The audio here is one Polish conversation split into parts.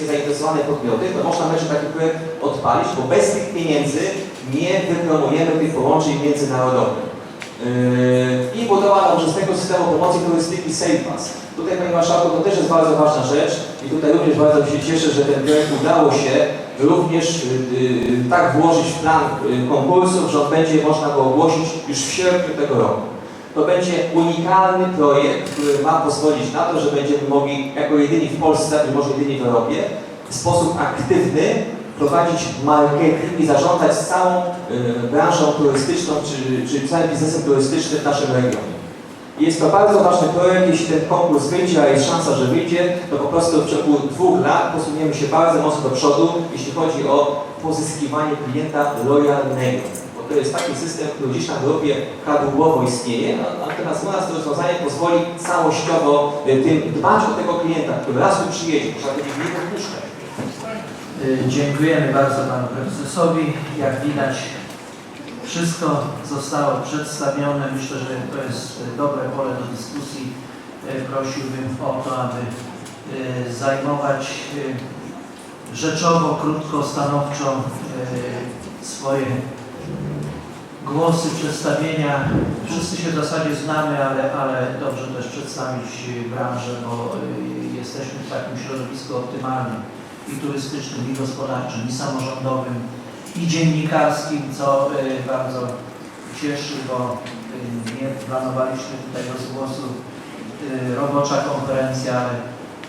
wszystkie zainteresowane podmioty, to można będzie taki projekt odpalić, bo bez tych pieniędzy nie wypromujemy tych połączeń międzynarodowych. Yy, I budowa nowoczesnego systemu promocji turystyki SafePass. Tutaj Panie Marszałku, to też jest bardzo ważna rzecz i tutaj również bardzo się cieszę, że ten projekt udało się również yy, yy, tak włożyć w plan yy, konkursów, że on będzie można go ogłosić już w sierpniu tego roku. To będzie unikalny projekt, który ma pozwolić na to, że będziemy mogli jako jedyni w Polsce, a może jedyni w Europie, w sposób aktywny prowadzić marketing i zarządzać całą y, branżą turystyczną czy, czy całym biznesem turystycznym w naszym regionie. Jest to bardzo ważny projekt, jeśli ten konkurs wyjdzie, a jest szansa, że wyjdzie, to po prostu w ciągu dwóch lat posuniemy się bardzo mocno do przodu, jeśli chodzi o pozyskiwanie klienta lojalnego. To jest taki system, który gdzieś na Europie prawidłowo istnieje, natomiast u nas to rozwiązanie pozwoli całościowo y, tym dbać o tego klienta, który raz tu przyjedzie, można będzie nie podpuszczać. Y, Dziękujemy bardzo Panu Prezesowi. Jak widać, wszystko zostało przedstawione. Myślę, że to jest y, dobre pole do dyskusji. Y, Prosiłbym o to, aby zajmować rzeczowo, krótko, stanowczo swoje głosy, przedstawienia. Wszyscy się w zasadzie znamy, ale, ale dobrze też przedstawić branżę, bo y, jesteśmy w takim środowisku optymalnym i turystycznym, i gospodarczym, i samorządowym, i dziennikarskim, co y, bardzo cieszy, bo y, nie planowaliśmy tutaj rozgłosu y, robocza konferencja, ale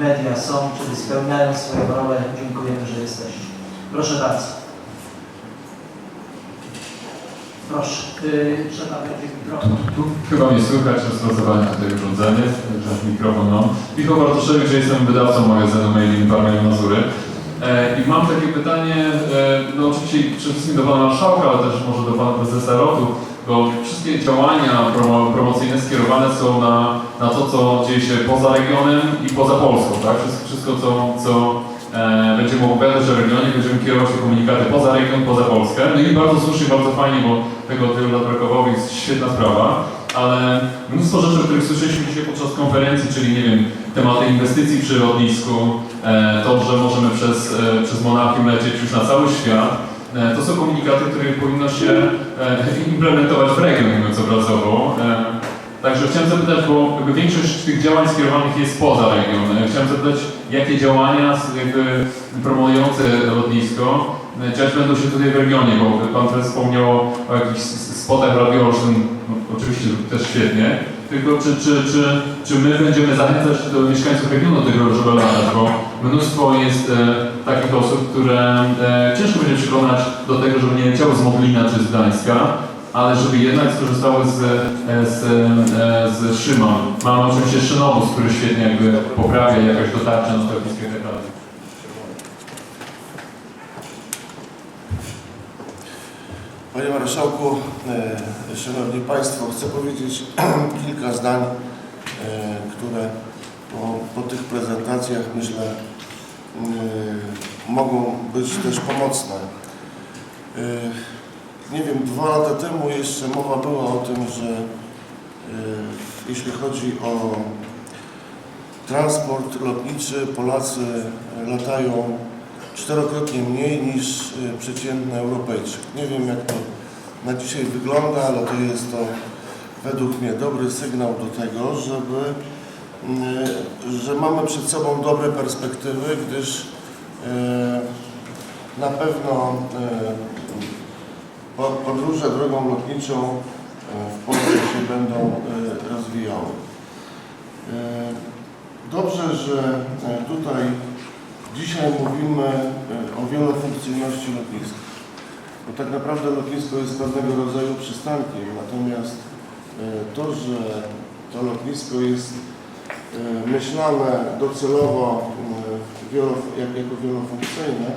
media są, czyli spełniają swoją rolę. Dziękujemy, że jesteście. Proszę bardzo. Proszę. Y, trzeba będzie mikrofon. Tu chyba nie słychać rozpracowania tutaj urządzenie, także mikrofon mam. Michał Bartoszewicz, jestem wydawcą magazynu Mail in Parma i Mazury. E, I mam takie pytanie, e, no oczywiście przede wszystkim do Pana Marszałka, ale też może do Pana Prezesa ROTU, bo wszystkie działania promo, promocyjne skierowane są na, na to, co dzieje się poza regionem i poza Polską, tak? Wszystko, co, co e, będziemy opowiadać o regionie, będziemy kierować te komunikaty poza region, poza Polskę. No i bardzo słusznie, bardzo fajnie, bo tego lat brakowało, więc świetna sprawa. Ale mnóstwo rzeczy, o których słyszeliśmy dzisiaj podczas konferencji, czyli nie wiem, tematy inwestycji przy lotnisku, e, to, że możemy przez, e, przez Monachium lecieć już na cały świat, e, to są komunikaty, które powinno się implementować w region, mówiąc obrazowo. Także chciałem zapytać, bo jakby większość tych działań skierowanych jest poza region. Chciałem zapytać, jakie działania jakby promujące lotnisko e, dziać będą się tutaj w regionie, bo Pan też wspomniał o jakichś spotach radiolocznym, no, oczywiście też świetnie, tylko czy, czy, czy, czy my będziemy zachęcać do mieszkańców regionu do tego, żeby latać, bo mnóstwo jest e, takich osób, które e, ciężko będzie przekonać do tego, żeby nie leciały z Moglina czy z Gdańska, ale żeby jednak skorzystały z, e, z, e, z Szyma. Mamy oczywiście Szynobus, który świetnie jakby poprawia jakaś dotarcie na stanowiskę itd. Panie Marszałku, e, Szanowni Państwo, chcę powiedzieć kilka zdań, e, które po, po tych prezentacjach myślę e, mogą być też pomocne. Nie wiem, dwa lata temu jeszcze mowa była o tym, że jeśli chodzi o transport lotniczy, Polacy latają czterokrotnie mniej niż y, przeciętny Europejczyk. Nie wiem jak to na dzisiaj wygląda, ale to jest to według mnie dobry sygnał do tego, żeby, y, że mamy przed sobą dobre perspektywy, gdyż y, na pewno po- podróże drogą lotniczą w Polsce się będą rozwijały. Dobrze, że tutaj Dzisiaj mówimy e, o wielofunkcyjności lotniska. Bo tak naprawdę lotnisko jest pewnego rodzaju przystankiem, natomiast e, to, że to lotnisko jest e, myślane docelowo jako wielofunkcyjne,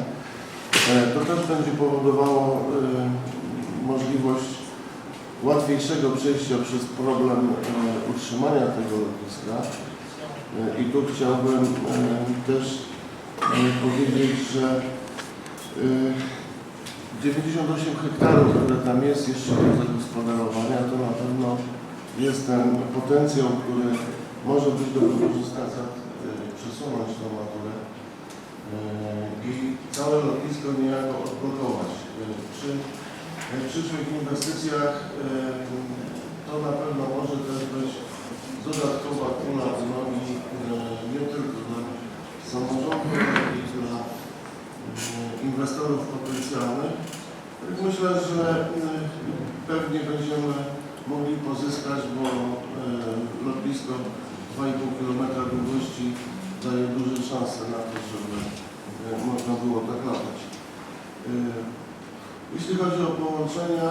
to też będzie powodowało możliwość łatwiejszego przejścia przez problem utrzymania tego lotniska. I tu chciałbym też powiedzieć, że e, 98 hektarów, które tam jest jeszcze do zagospodarowania, to na pewno jest ten potencjał, który może być do wykorzystania, e, przesunąć tą maturę. E, całe lotnisko niejako odblokować. Przy przyszłych inwestycjach to na pewno może też być dodatkowa kula w nogi nie tylko dla samorządu, ale i dla e, inwestorów potencjalnych. Myślę, że e, pewnie będziemy mogli pozyskać, bo e, lotnisko 2,5 km długości daje duże szanse na to, żeby można było tak latać. Jeśli chodzi o połączenia,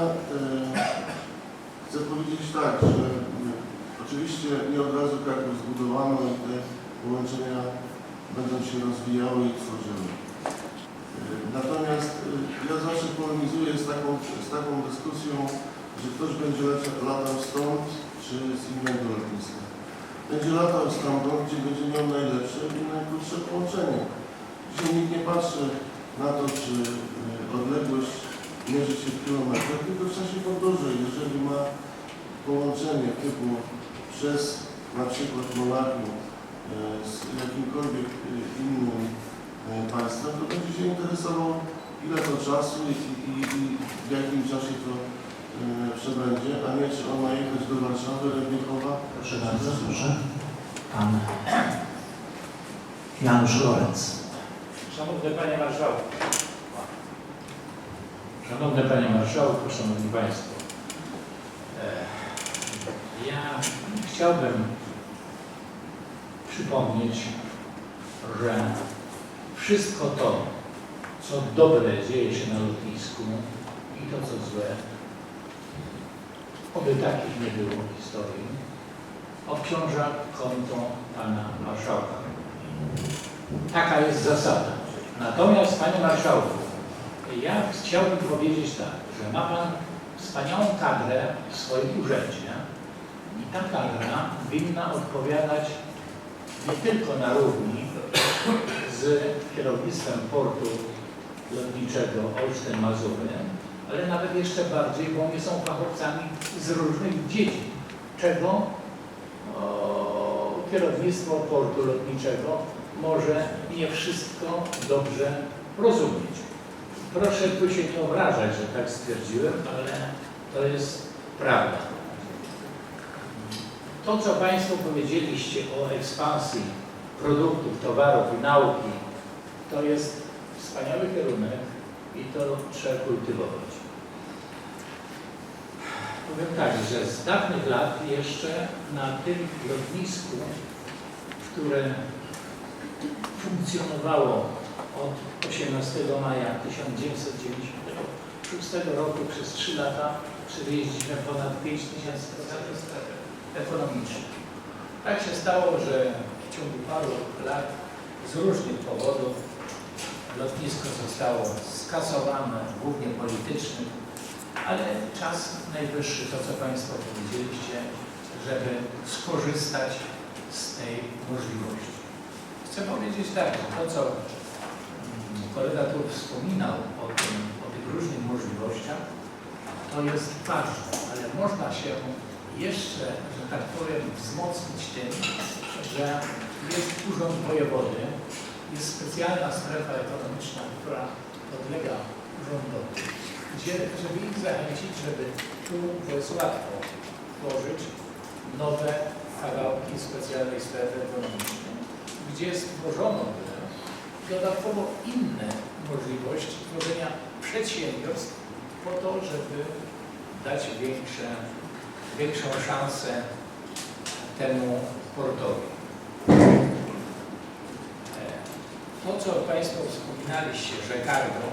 chcę powiedzieć tak, że oczywiście nie od razu Kraków zbudowano i te połączenia będą się rozwijały i tworzyły. E, Natomiast e, ja zawsze polemizuję z taką, z taką dyskusją, że ktoś będzie latał stąd czy z innego lotniska. Będzie latał stamtąd, gdzie będzie miał najlepsze i najkrótsze połączenie. Dzisiaj nikt nie patrzy na to, czy e, odległość mierzy się w kilometrach, tylko w czasie podróży. Jeżeli ma połączenie typu przez na przykład e, z jakimkolwiek e, innym e, państwem, to będzie się interesował ile to czasu i, i, i w jakim czasie to e, przebędzie, a nie czy on ma jechać do Warszawy, Rybnikowa, Proszę bardzo, proszę. Pan Janusz Lorenz. Szanowny Panie Marszałku. Szanowny Panie Marszałku, Szanowni Państwo. e, Ja chciałbym przypomnieć, że wszystko to, co dobre dzieje się na lotnisku i to, co złe, oby takich nie było w historii, obciąża konto Pana Marszałka. Taka jest zasada. Natomiast, Panie Marszałku, ja chciałbym powiedzieć tak, że ma Pan wspaniałą kadrę w swoim urzędzie i ta kadra winna odpowiadać nie tylko na równi z kierownictwem portu lotniczego Olsztyn-Mazury, ale nawet jeszcze bardziej, bo oni są fachowcami z różnych dziedzin, czego o, kierownictwo portu lotniczego może nie wszystko dobrze rozumieć. Proszę tu się nie obrażać, że tak stwierdziłem, ale to jest prawda. To, co Państwo powiedzieliście o ekspansji produktów, towarów i nauki, to jest wspaniały kierunek i to trzeba kultywować. Powiem tak, że z dawnych lat jeszcze na tym lotnisku, które funkcjonowało od 18 maja 1996 roku przez 3 lata przywieźliśmy ponad 5 tysięcy pasażerów ekonomicznych. Tak się stało, że w ciągu paru lat z różnych powodów lotnisko zostało skasowane, głównie politycznych, ale czas najwyższy, to co Państwo powiedzieliście, żeby skorzystać z tej możliwości. Chcę powiedzieć tak, to co mm, kolega tu wspominał o, tym, o tych różnych możliwościach, to jest ważne, ale można się jeszcze, że tak powiem, wzmocnić tym, że jest Urząd Wojewody, jest specjalna strefa ekonomiczna, która podlega urzędowi, gdzie, żeby ich zachęcić, żeby tu, bo jest łatwo tworzyć nowe kawałki specjalnej strefy ekonomicznej, gdzie stworzono dodatkowo inne możliwości tworzenia przedsiębiorstw po to, żeby dać większe, większą szansę temu portowi. E, To, co Państwo wspominaliście, że cargo,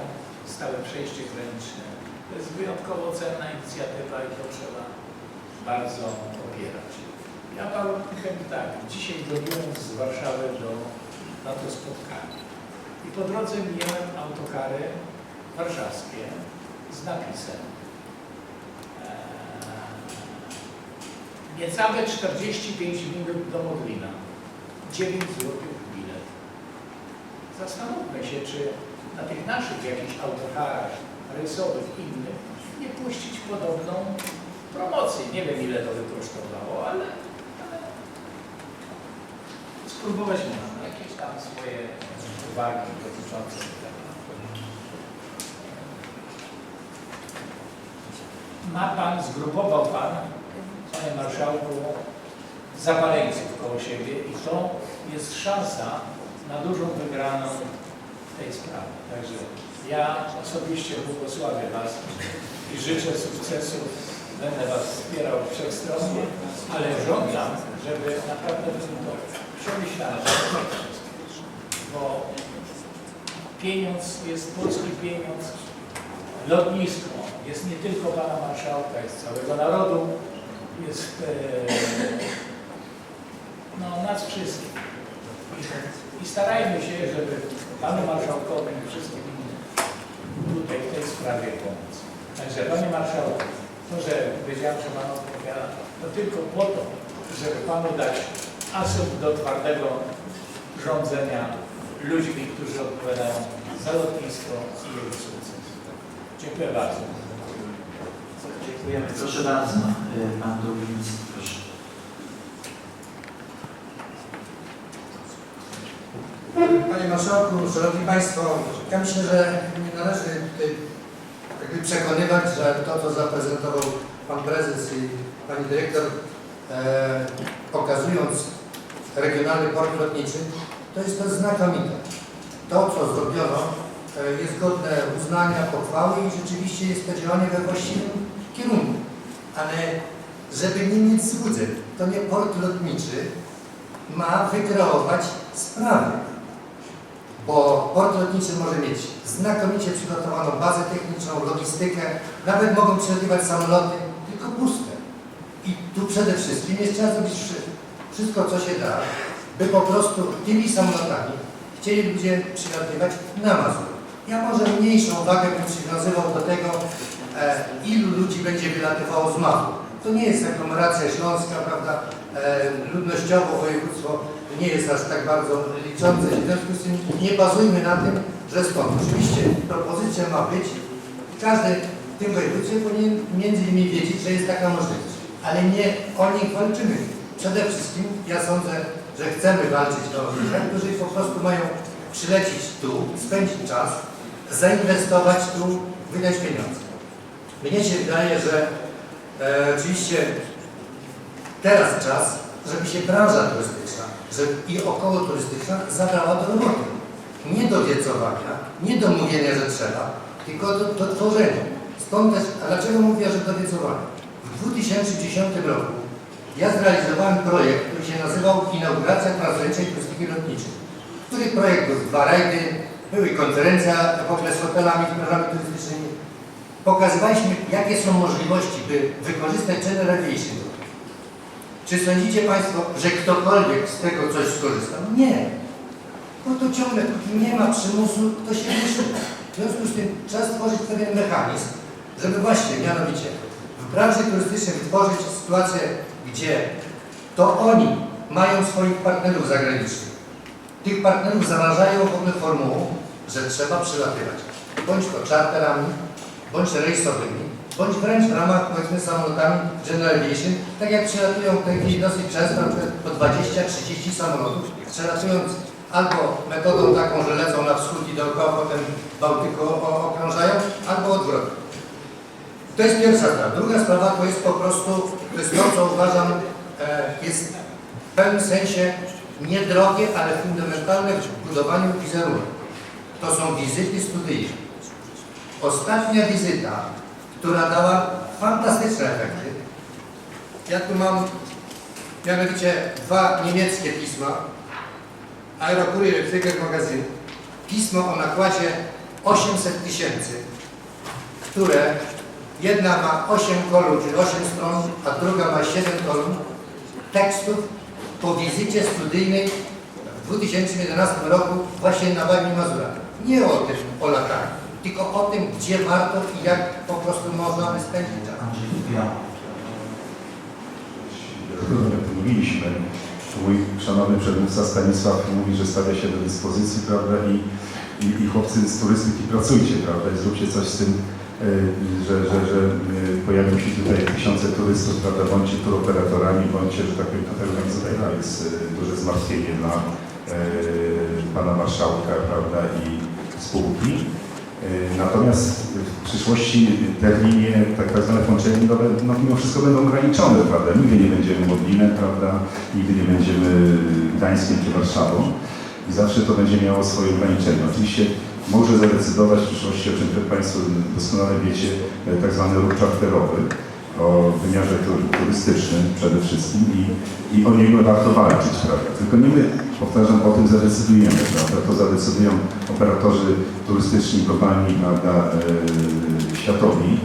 stałe przejście graniczne, to jest wyjątkowo cenna inicjatywa i to trzeba bardzo popierać. Ja Panu powiem tak, dzisiaj drogiłem z Warszawy do, na to spotkanie i po drodze mijałem autokary warszawskie z napisem niecałe 45 minut do Modlina. 9 zł bilet. Zastanówmy się, czy na tych naszych jakichś autokarach rejsowych, innych, nie puścić podobną promocję. Nie wiem, ile to wykosztowało, ale, ale spróbować można jakieś tam swoje uwagi dotyczące tego. Ma Pan, zgrupował Pan Panie Marszałku, zapaleńców koło siebie i to jest szansa na dużą wygraną tej sprawy. Także ja osobiście błogosławię Was i życzę sukcesów. Będę Was wspierał wszechstronnie, ale żądam, żeby naprawdę to przemyślany bo pieniądz jest polski pieniądz, lotnisko jest nie tylko Pana Marszałka, jest całego narodu, jest e, no, nas wszystkich. I, starajmy się, żeby Panu Marszałkowi i wszystkim tutaj w tej sprawie pomóc. Także Panie Marszałku, to, że powiedziałem, że Pan odpowiada, to tylko po to, żeby Panu dać asumpt do twardego rządzenia ludźmi, którzy odpowiadają za lotnisko i jego sukces. Dziękuję bardzo. Dziękujemy. Proszę bardzo, y, Pan minister, proszę. Panie Marszałku, Szanowni Państwo, ja myślę, że nie należy tutaj przekonywać, że to, co zaprezentował Pan Prezes i Pani Dyrektor, e, pokazując Regionalny Port Lotniczy, to jest to znakomite. To, co zrobiono, e, jest godne uznania, pochwały i rzeczywiście jest to działanie we właściwym kierunku. Ale żeby nie mieć złudzeń, to nie port lotniczy ma wykreować sprawy bo port lotniczy może mieć znakomicie przygotowaną bazę techniczną, logistykę, nawet mogą przelatywać samoloty, tylko puste. I tu przede wszystkim jest trzeba zrobić wszy- wszystko, co się da, by po prostu tymi samolotami chcieli ludzie przylatywać na Mazur. Ja może mniejszą wagę bym przywiązywał do tego, e, ilu ludzi będzie wylatywało z Mazur. To nie jest aglomeracja śląska, prawda, e, ludnościowo województwo nie jest aż tak bardzo liczące. W związku z tym nie bazujmy na tym, że stąd. Oczywiście propozycja ma być, każdy w tym województwie powinien między innymi wiedzieć, że jest taka możliwość. Ale nie o nich walczymy. Przede wszystkim ja sądzę, że chcemy walczyć o tych, którzy po prostu mają przylecieć tu, spędzić czas, zainwestować tu, wydać pieniądze. Mnie się wydaje, że e, oczywiście teraz czas, żeby się branża turystyczna że i około turystyczna zabrała do roboty. Nie do wiecowania, nie do mówienia, że trzeba, tylko do, do tworzenia. Stąd też, a dlaczego mówię, że do wiecowania? W 2010 roku ja zrealizowałem projekt, który się nazywał Inauguracja Transgranicznej Turystyki Lotniczej. Który projekt był dwa rajdy, były konferencja w ogóle z hotelami, z branżami turystycznymi. Pokazywaliśmy, jakie są możliwości, by wykorzystać General Aviation czy sądzicie Państwo, że ktokolwiek z tego coś skorzystał? Nie. Bo to ciągle nie ma przymusu, to się wyszło. W związku z tym trzeba stworzyć pewien mechanizm, żeby właśnie, mianowicie, w branży turystycznej wytworzyć sytuację, gdzie to oni mają swoich partnerów zagranicznych. Tych partnerów zarażają w ogóle formułą, że trzeba przylatywać. Bądź to czarterami, bądź rejsowymi, bądź wręcz w ramach powiedzmy samolotami General Aviation, tak jak przylatują w tej chwili dosyć często, po 20-30 samolotów, przelatując albo metodą taką, że lecą na wschód i dookoła potem Bałtyku okrążają, albo odwrotnie. To jest pierwsza sprawa. Druga sprawa to jest po prostu, to jest to, co uważam, e, jest w pewnym sensie niedrogie, ale fundamentalne w budowaniu wizerunku. To są wizyty studyjne. Ostatnia wizyta, która dała fantastyczne efekty. Ja tu mam mianowicie dwa niemieckie pisma. Aerokurier Flieger Magazyn. Pismo o nakładzie 800 tysięcy, które jedna ma 8 kolumn, czyli 8 stron, a druga ma 7 kolumn tekstów po wizycie studyjnej w 2011 roku właśnie na Warmii Mazura. Nie o tym, o latach, tylko o tym, gdzie warto i jak po prostu można spędzić czas. Mówiliśmy, mój szanowny przedmówca Stanisław mówi, że stawia się do dyspozycji, prawda, i, i, i chłopcy z turystyki pracujcie, prawda, i zróbcie coś z tym, e, że, że, że e, pojawią się tutaj tysiące turystów, prawda, bądźcie turoperatorami, bądźcie, że tak powiem, organizatorami, to jest duże zmartwienie dla e, pana marszałka, prawda, i spółki. E, Natomiast w przyszłości te linie, tak tak zwane połączenia liniowe, no mimo wszystko będą ograniczone, prawda? Nigdy nie będziemy Modlinem, prawda? Nigdy nie będziemy Gdańskiem czy Warszawą i zawsze to będzie miało swoje ograniczenia. Oczywiście może zadecydować w przyszłości, o czym Państwo doskonale wiecie, e, tak zwany ruch czarterowy o wymiarze tur- turystycznym przede wszystkim i, i o niego warto walczyć, prawda? Tylko nie my, powtarzam, o tym zadecydujemy, prawda? To zadecydują operatorzy turystyczni globalni, prawda, e, światowi,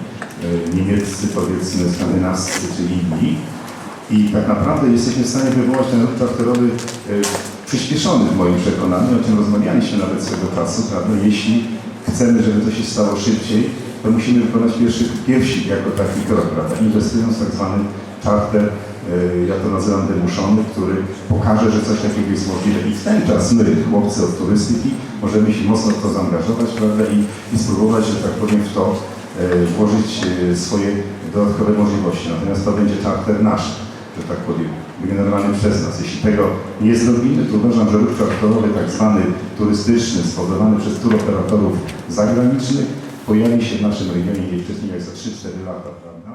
e, niemieccy, powiedzmy, skandynawscy czy inni. I tak naprawdę jesteśmy w stanie wywołać ten ruch czarterowy e, przyspieszony w moim przekonaniu, o czym rozmawialiśmy nawet swego czasu, prawda? Jeśli chcemy, żeby to się stało szybciej, to musimy wykonać pierwszy, pierwsi jako taki krok, prawda? Inwestując tak zwany charter, e, ja to nazywam wymuszony, który pokaże, że coś takiego jest możliwe i w ten czas my, chłopcy od turystyki, możemy się mocno w to zaangażować, prawda? I, i spróbować, że tak powiem, w to e, włożyć e, swoje dodatkowe możliwości. Natomiast to będzie charter nasz, że tak powiem, wygenerowany przez nas. Jeśli tego nie zrobimy, to uważam, że ruch czarterowy, tak zwany turystyczny, spowodowany przez turoperatorów zagranicznych, pojawi się w naszym regionie nie wcześniej jak za 3-4 lata, prawda?